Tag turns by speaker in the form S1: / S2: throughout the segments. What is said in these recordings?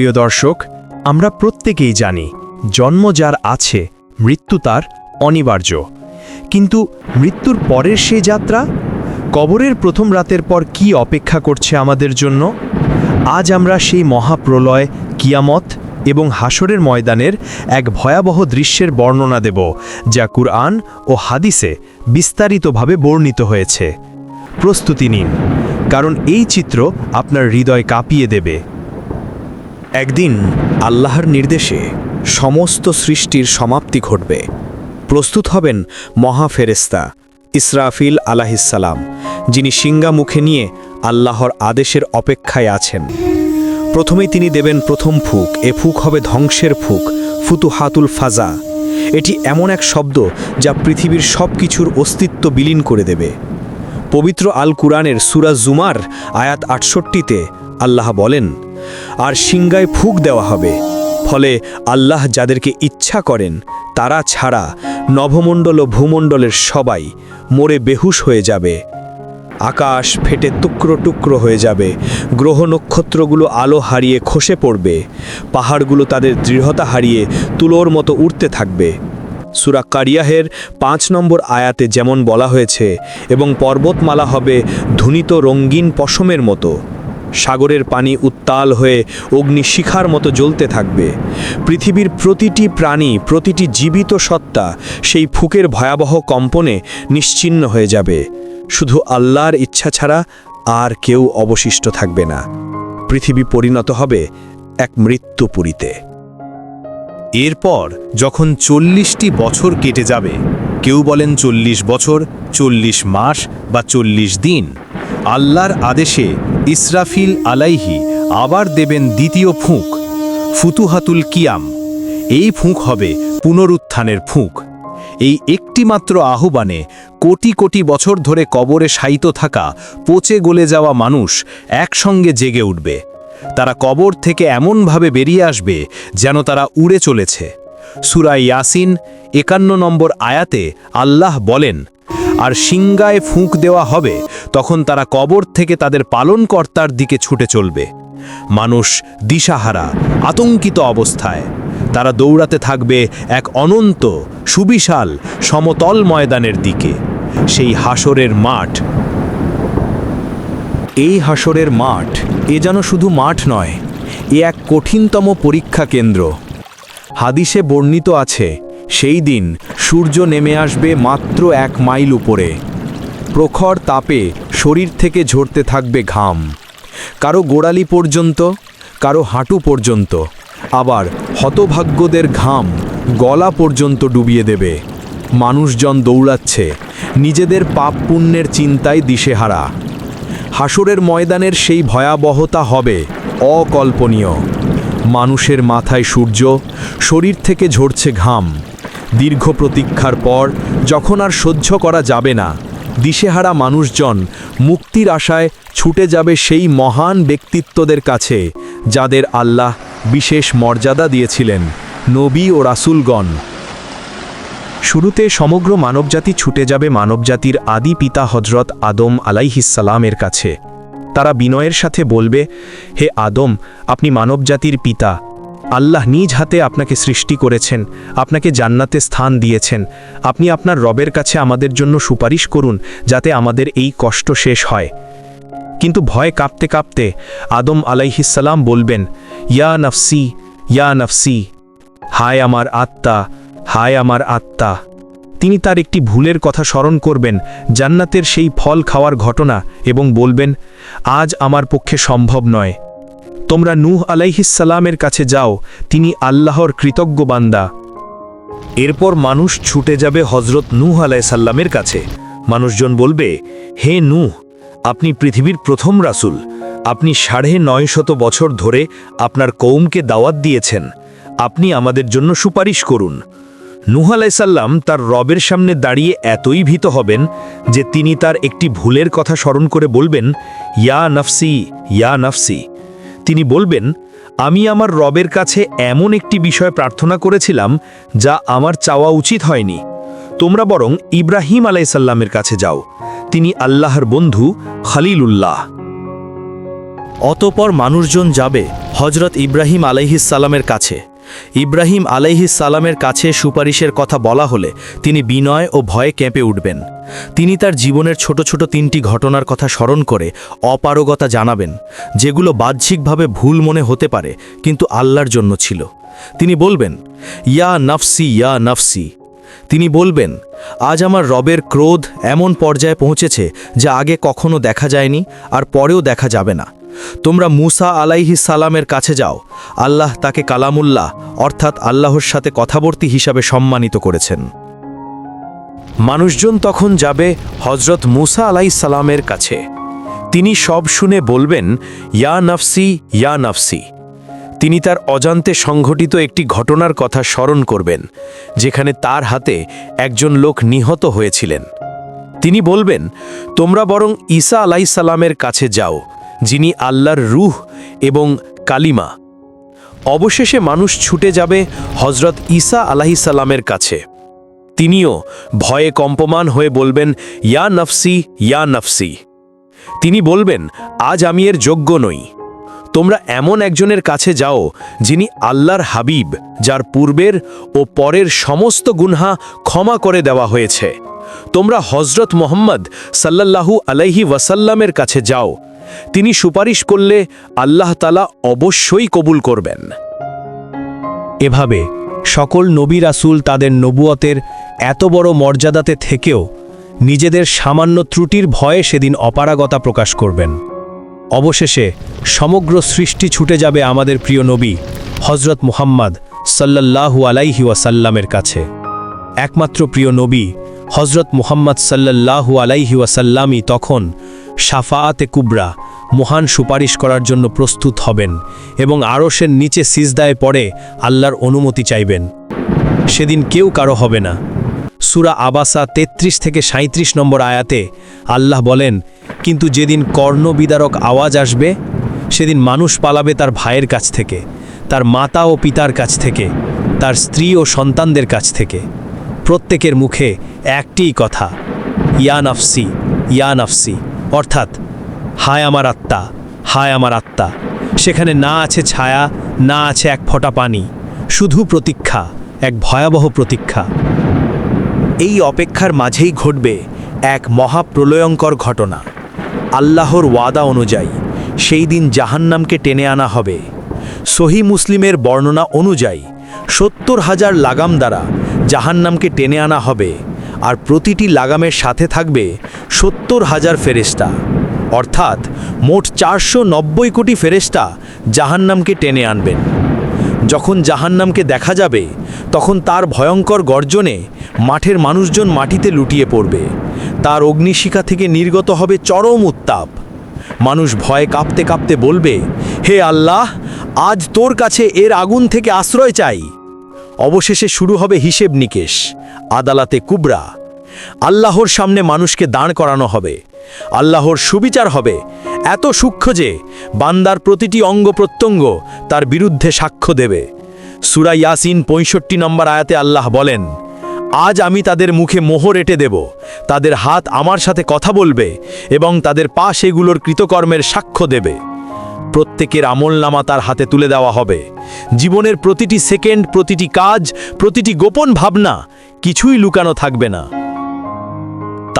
S1: প্রিয় দর্শক, আমরা প্রত্যেকেই জানি জন্ম যার আছে, মৃত্যু তার অনিবার্য। কিন্তু মৃত্যুর পরের সেই যাত্রা? কবরের প্রথম রাতের পর কি অপেক্ষা করছে আমাদের জন্য? আজ আমরা সেই মহাপ্রলয়, কিয়ামত এবং হাসরের ময়দানের এক ভয়াবহ দৃশ্যের বর্ণনা দেব, যা কুরআন ও হাদিসে বিস্তারিতভাবে বর্ণিত হয়েছে। প্রস্তুতি নিন, কারণ এই চিত্র আপনার হৃদয় কাঁপিয়ে দেবে।
S2: একদিন আল্লাহর নির্দেশে সমস্ত সৃষ্টির সমাপ্তি ঘটবে। প্রস্তুত হবেন মহা ফেরেস্তা ইসরাফিল আলাহিসাল্লাম যিনি সিঙ্গা মুখে নিয়ে আল্লাহর আদেশের অপেক্ষায় আছেন। প্রথমেই তিনি দেবেন প্রথম ফুক, এ ফুক হবে ধ্বংসের ফুক, ফুতুহাতুল ফাজা। এটি এমন এক শব্দ যা পৃথিবীর সব কিছুর অস্তিত্ব বিলীন করে দেবে। পবিত্র আল কুরআনের সুরা জুমার আয়াত আটষট্টিতে আল্লাহ বলেন আর সিংগায় ফুক দেওয়া হবে। ফলে আল্লাহ যাদেরকে ইচ্ছা করেন, তারা ছাড়া নভমণ্ডল ও ভূমণ্ডলের সবাই মরে বেহুশ হয়ে যাবে। আকাশ ফেটে টুকরো টুকরো হয়ে যাবে, গ্রহ নক্ষত্রগুলো আলো হারিয়ে খসে পড়বে, পাহাড়গুলো তাদের দৃঢ়তা হারিয়ে তুলোর মতো উঠতে থাকবে। সুরা কারিয়াহের পাঁচ নম্বর আয়াতে যেমন বলা হয়েছে, এবং পর্বতমালা হবে ধুনিত রঙ্গিন পশমের মতো। সাগরের পানি উত্তাল হয়ে অগ্নিশিখার মতো জ্বলতে থাকবে। পৃথিবীর প্রতিটি প্রাণী, প্রতিটি জীবিত সত্তা সেই ফুকের ভয়াবহ কম্পনে নিশ্চিন্ন হয়ে যাবে। শুধু আল্লাহর ইচ্ছা ছাড়া আর কেউ অবশিষ্ট থাকবে না। পৃথিবী পরিণত হবে এক মৃত্যুপুরীতে।
S3: এরপর যখন চল্লিশটি বছর কেটে যাবে, কেউ বলেন চল্লিশ বছর, চল্লিশ মাস বা চল্লিশ দিন। আল্লাহর আদেশে ইসরাফিল আলাইহি আবার দেবেন দ্বিতীয় ফুঁক, ফুতুহাতুল কিয়াম। এই ফুঁক হবে পুনরুত্থানের ফুঁক। এই একটিমাত্র আহ্বানে কোটি কোটি বছর ধরে কবরে শায়িত থাকা, পচে গলে যাওয়া মানুষ একসঙ্গে জেগে উঠবে। তারা কবর থেকে এমনভাবে বেরিয়ে আসবে যেন তারা উড়ে চলেছে। সুরাই ইয়াসিন একান্ন নম্বর আয়াতে আল্লাহ বলেন, আর সিংগায় ফুঁক দেওয়া হবে তখন তারা কবর থেকে তাদের পালনকর্তার দিকে ছুটে চলবে। মানুষ দিশাহারা, আতঙ্কিত অবস্থায়। তারা দৌড়াতে থাকবে এক অনন্ত, সুবিশাল, সমতল ময়দানের দিকে। সেই হাসরের মাঠ। এই হাসরের মাঠ এ যেন শুধু মাঠ নয়, এ এক কঠিনতম পরীক্ষা কেন্দ্র। হাদিসে বর্ণিত আছে, সেই দিন সূর্য নেমে আসবে মাত্র এক মাইল উপরে। প্রখর তাপে শরীর থেকে ঝরতে থাকবে ঘাম। কারও গোড়ালি পর্যন্ত, কারও হাঁটু পর্যন্ত, আবার হতভাগ্যদের ঘাম গলা পর্যন্ত ডুবিয়ে দেবে। মানুষজন দৌড়াচ্ছে, নিজেদের পাপ পুণ্যের চিন্তায় দিশেহারা। হাসরের ময়দানের সেই ভয়াবহতা হবে অকল্পনীয়। মানুষের মাথায় সূর্য, শরীর থেকে ঝরছে ঘাম। দীর্ঘ প্রতীক্ষার পর, যখন আর সহ্য করা যাবে না দিশেহারা মানুষজন মুক্তির আশায় ছুটে যাবে সেই মহান ব্যক্তিত্বদের কাছে, যাদের আল্লাহ বিশেষ মর্যাদা দিয়েছিলেন, নবী ও রাসুলগণ। শুরুতে সমগ্র মানবজাতি ছুটে যাবে মানবজাতির আদি পিতা হজরত আদম আলাইহিসালামের কাছে। তারা বিনয়ের সাথে বলবে, হে আদম, আপনি মানবজাতির পিতা আল্লাহ নিজ হাতে আপনাকে সৃষ্টি করেছেন, আপনাকে জান্নাতে স্থান দিয়েছেন। আপনি আপনার রবের কাছে আমাদের জন্য সুপারিশ করুন, যাতে আমাদের এই কষ্ট শেষ হয়। কিন্তু ভয় কাঁপতে কাঁপতে আদম আলাইহিসাল্লাম বলবেন, ইয়া নফসি ইয়া নফসি, হায় আমার আত্মা, হায় আমার আত্মা। তিনি তার একটি ভুলের কথা স্মরণ করবেন, জান্নাতের সেই ফল খাওয়ার ঘটনা, এবং বলবেন, আজ আমার পক্ষে সম্ভব নয়। তোমরা নূহ আলাইহিসাল্লামের কাছে যাও, তিনি আল্লাহর কৃতজ্ঞ বান্দা। এরপর মানুষ ছুটে যাবে হজরত নূহ আলাইসাল্লামের কাছে। মানুষজন বলবে, হে নূহ, আপনি পৃথিবীর প্রথম রাসুল। আপনি সাড়ে নয় শত বছর ধরে আপনার কৌমকে দাওয়াত দিয়েছেন। আপনি আমাদের জন্য সুপারিশ করুন। নুহ আলাইসাল্লাম তার রবের সামনে দাঁড়িয়ে এতই ভীত হবেন যে তিনি তার একটি ভুলের কথা স্মরণ করে বলবেন, ইয়া নফসি ইয়া নফসি। তিনি বলবেন, আমি আমার রবের কাছে এমন একটি বিষয় প্রার্থনা করেছিলাম যা আমার চাওয়া উচিত হয়নি। তোমরা বরং ইব্রাহিম আলাইসাল্লামের কাছে যাও। তিনি আল্লাহর বন্ধু খালিলুল্লাহ। অতপর মানুষজন যাবে হজরত ইব্রাহিম আলাইহিসালামের কাছে। ইব্রাহিম আলাইহিস সালামের কাছে সুপারিশের কথা বলা হলে তিনি বিনয় ও ভয়ে কেঁপে উঠবেন। তিনি তার জীবনের ছোট ছোট তিনটি ঘটনার কথা স্মরণ করে অপারগতা জানাবেন, যেগুলো বাহ্যিকভাবে ভুল মনে হতে পারে, কিন্তু আল্লাহর জন্য ছিল। তিনি বলবেন, ইয়া নফসি ইয়া নফসি। তিনি বলবেন, আজ আমার রবের ক্রোধ এমন পর্যায়ে পৌঁছেছে যা আগে কখনো দেখা যায়নি আর পরেও দেখা যাবে না। তোমরা মুসা আলাইহি সালামের কাছে যাও। আল্লাহ তাকে কালামুল্লাহ, অর্থাৎ আল্লাহর সাথে কথাবর্তী হিসাবে সম্মানিত করেছেন। মানুষজন তখন যাবে হজরত মুসা আলাই সালামের কাছে। তিনি সব শুনে বলবেন, ইয়া নফসি ইয়া নফসি। তিনি তার অজান্তে সংঘটিত একটি ঘটনার কথা স্মরণ করবেন, যেখানে তার হাতে একজন লোক নিহত হয়েছিলেন। তিনি বলবেন, তোমরা বরং ঈসা আলাইসাল্লামের কাছে যাও যিনি আল্লাহর রুহ এবং কালিমা। অবশেষে মানুষ ছুটে যাবে হজরত ঈসা আলাহিসাল্লামের কাছে। তিনিও ভয়ে কম্পমান হয়ে বলবেন, ইয়া নফসি ইয়া নফসি। তিনি বলবেন, আজ আমি এর যোগ্য নই। তোমরা এমন একজনের কাছে যাও, যিনি আল্লাহর হাবিব, যার পূর্বের ও পরের সমস্ত গুনহা ক্ষমা করে দেওয়া হয়েছে। তোমরা হজরত মোহাম্মদ সাল্লাল্লাহু আলাইহি ওয়াসাল্লামের কাছে যাও তিনি সুপারিশ করলে আল্লাহ তালা অবশ্যই কবুল করবেন।
S1: এভাবে সকল নবী রাসূল তাদের নবুয়তের এত বড় মর্যাদাতে থেকেও নিজেদের সামান্য ত্রুটির ভয়ে সেদিন অপারগতা প্রকাশ করবেন। অবশেষে সমগ্র সৃষ্টি ছুটে যাবে আমাদের প্রিয় নবী হজরত মুহাম্মদ সাল্লাল্লাহু আলাইহি ওয়াসাল্লামের কাছে। একমাত্র প্রিয় নবী হজরত মুহাম্মদ সাল্লাল্লাহু আলাইহি ওয়াসাল্লামই তখন সাফাআতে কুবরা, মহান সুপারিশ করার জন্য প্রস্তুত হবেন এবং আরশের নিচে সিজদায় পড়ে আল্লাহর অনুমতি চাইবেন। সেদিন কেউ কারও হবে না। সুরা আবাসা ৩৩ থেকে সাঁত্রিশ নম্বর আয়াতে আল্লাহ বলেন, কিন্তু যেদিন কর্ণবিদারক আওয়াজ আসবে, সেদিন মানুষ পালাবে তার ভাইয়ের কাছ থেকে, তার মাতা ও পিতার কাছ থেকে, তার স্ত্রী ও সন্তানদের কাছ থেকে। প্রত্যেকের মুখে একটিই কথা, ইয়া নফসি ইয়া নফসি। অর্থাৎ, হায় আমার আত্মা, হায় আমার আত্মা, সেখানে না আছে ছায়া, না আছে এক ফোঁটা পানি, শুধু প্রতীক্ষা, এক ভয়াবহ প্রতীক্ষা।
S3: এই অপেক্ষার মাঝেই ঘটবে এক মহাপ্রলয়ঙ্কর ঘটনা। আল্লাহর ওয়াদা অনুযায়ী, সেই দিন জাহান্নামকে টেনে আনা হবে। সহি মুসলিমের বর্ণনা অনুযায়ী, সত্তর হাজার লাগাম দ্বারা জাহান্নামকে টেনে আনা হবে, আর প্রতিটি লাগামের সাথে থাকবে সত্তর হাজার ফেরেস্তা অর্থাৎ মোট চারশো নব্বই কোটি ফেরেস্তা জাহান্নামকে টেনে আনবেন। যখন জাহান্নামকে দেখা যাবে, তখন তার ভয়ঙ্কর গর্জনে মাঠের মানুষজন মাটিতে লুটিয়ে পড়বে। তার অগ্নিশিখা থেকে নির্গত হবে চরম উত্তাপ। মানুষ ভয়ে কাঁপতে কাঁপতে বলবে, হে আল্লাহ, আজ তোর কাছে এর আগুন থেকে আশ্রয় চাই। অবশেষে শুরু হবে হিসেব নিকেশ, আদালাতে কুবরা। আল্লাহর সামনে মানুষকে দাঁড় করানো হবে। আল্লাহর সুবিচার হবে। এত সূক্ষ্ম যে বান্দার প্রতিটি অঙ্গ প্রত্যঙ্গ তার বিরুদ্ধে সাক্ষ্য দেবে। সুরা ইয়াসিন পঁয়ষট্টি নম্বর আয়াতে আল্লাহ বলেন, আজ আমি তাদের মুখে মোহর এঁটে দেব। তাদের হাত আমার সাথে কথা বলবে এবং তাদের পা সেগুলোর কৃতকর্মের সাক্ষ্য দেবে। প্রত্যেকের আমলনামা তার হাতে তুলে দেওয়া হবে। জীবনের প্রতিটি সেকেন্ড, প্রতিটি কাজ, প্রতিটি গোপন ভাবনা কিছুই লুকানো থাকবে না।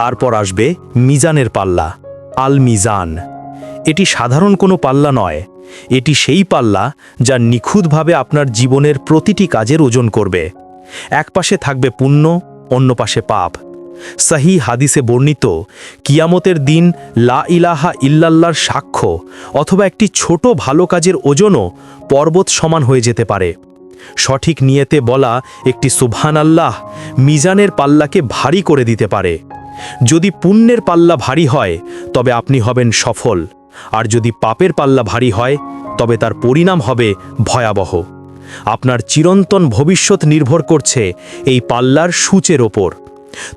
S3: তারপর আসবে মিজানের পাল্লা আল মিজান এটি সাধারণ কোনো পাল্লা নয়, এটি সেই পাল্লা যা নিখুঁতভাবে আপনার জীবনের প্রতিটি কাজের ওজন করবে। এক পাশে থাকবে পুণ্য, অন্য পাশে পাপ। সাহি হাদিসে বর্ণিত, কিয়ামতের দিন লা ইলাহা ইল্লাল্লাহর সাক্ষ্য অথবা একটি ছোট ভালো কাজের ওজনও পর্বত সমান হয়ে যেতে পারে। সঠিক নিয়েতে বলা একটি সুবহান আল্লাহ মিজানের পাল্লাকে ভারী করে দিতে পারে। যদি পুণ্যের পাল্লা ভারী হয়, তবে আপনি হবেন সফল। আর যদি পাপের পাল্লা ভারী হয়, তবে তার পরিণাম হবে ভয়াবহ। আপনার চিরন্তন ভবিষ্যৎ নির্ভর করছে এই পাল্লার সূচের ওপর।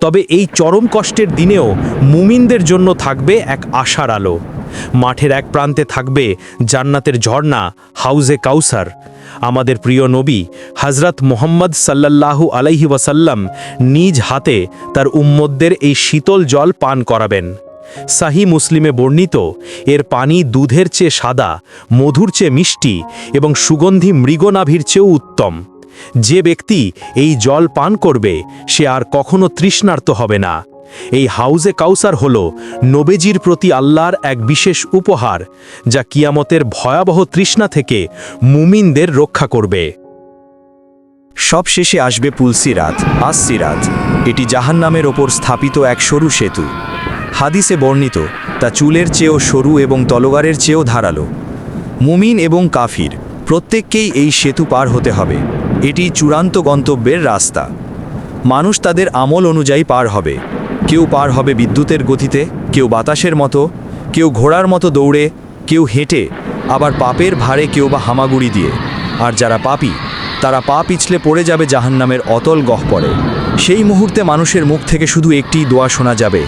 S3: তবে এই চরম কষ্টের দিনেও মুমিনদের জন্য থাকবে এক আশার আলো। মাঠের এক প্রান্তে থাকবে জান্নাতের ঝর্ণা, হাউজে কাউসার। আমাদের প্রিয় নবী হজরত মোহাম্মদ সাল্লাল্লাহু আলাইহি ওয়াসাল্লাম নিজ হাতে তার উম্মদদের এই শীতল জল পান করাবেন। সাহি মুসলিমে বর্ণিত, এর পানি দুধের চেয়ে সাদা, মধুর চেয়ে মিষ্টি এবং সুগন্ধি মৃগনাভির চেয়েও উত্তম। যে ব্যক্তি এই জল পান করবে, সে আর কখনো তৃষ্ণার্ত হবে না। এই হাউজে কাউসার হল নবেজির প্রতি আল্লাহর এক বিশেষ উপহার, যা কিয়ামতের ভয়াবহ তৃষ্ণা থেকে মুমিনদের রক্ষা করবে।
S2: সব শেষে আসবে পুলসিরাত, আসসিরাত। এটি জাহান্নামের ওপর স্থাপিত এক সরু সেতু। হাদিসে বর্ণিত, তা চুলের চেয়েও সরু এবং তলোগারের চেয়েও ধারালো। মুমিন এবং কাফির, প্রত্যেককেই এই সেতু পার হতে হবে। এটি চূড়ান্ত গন্তব্যের রাস্তা। মানুষ তাদের আমল অনুযায়ী পার হবে। কেউ পার হবে বিদ্যুতের গতিতে, কেউ বাতাসের মতো, কেউ ঘোড়ার মতো দৌড়ে, কেউ হেঁটে, আবার পাপের ভারে কেউ বা হামাগুড়ি দিয়ে। আর যারা পাপি, তারা পা পিছলে পড়ে যাবে জাহান্নামের অতল গহ্বরে সেই মুহূর্তে মানুষের মুখ থেকে শুধু একটি দোয়া শোনা যাবে,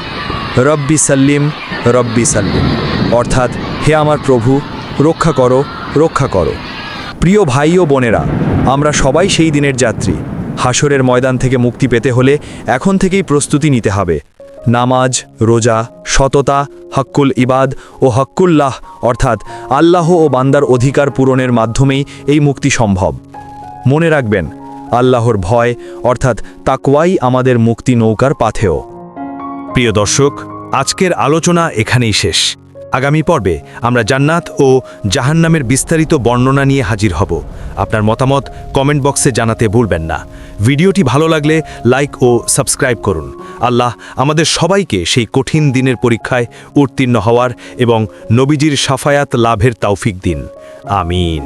S2: রব্বি সাল্লিম রব্বি সাল্লিম। অর্থাৎ, হে আমার প্রভু, রক্ষা করো রক্ষা করো। প্রিয় ভাই ও বোনেরা, আমরা সবাই সেই দিনের যাত্রী। হাসরের ময়দান থেকে মুক্তি পেতে হলে এখন থেকেই প্রস্তুতি নিতে হবে। নামাজ, রোজা, সততা, হক্কুল ইবাদ ও হক্কুল্লাহ অর্থাৎ আল্লাহ ও বান্দার অধিকার পূরণের মাধ্যমেই এই মুক্তি সম্ভব। মনে রাখবেন, আল্লাহর ভয় অর্থাৎ তাকওয়াই আমাদের মুক্তি নৌকার পাথেও
S3: প্রিয় দর্শক, আজকের আলোচনা এখানেই শেষ। আগামী পর্বে আমরা জান্নাত ও জাহান্নামের বিস্তারিত বর্ণনা নিয়ে হাজির হব। আপনার মতামত কমেন্ট বক্সে জানাতে ভুলবেন না। ভিডিওটি ভালো লাগলে লাইক ও সাবস্ক্রাইব করুন। আল্লাহ আমাদের সবাইকে সেই কঠিন দিনের পরীক্ষায় উত্তীর্ণ হওয়ার এবং নবীজির সাফায়াত লাভের তৌফিক দিন। আমিন।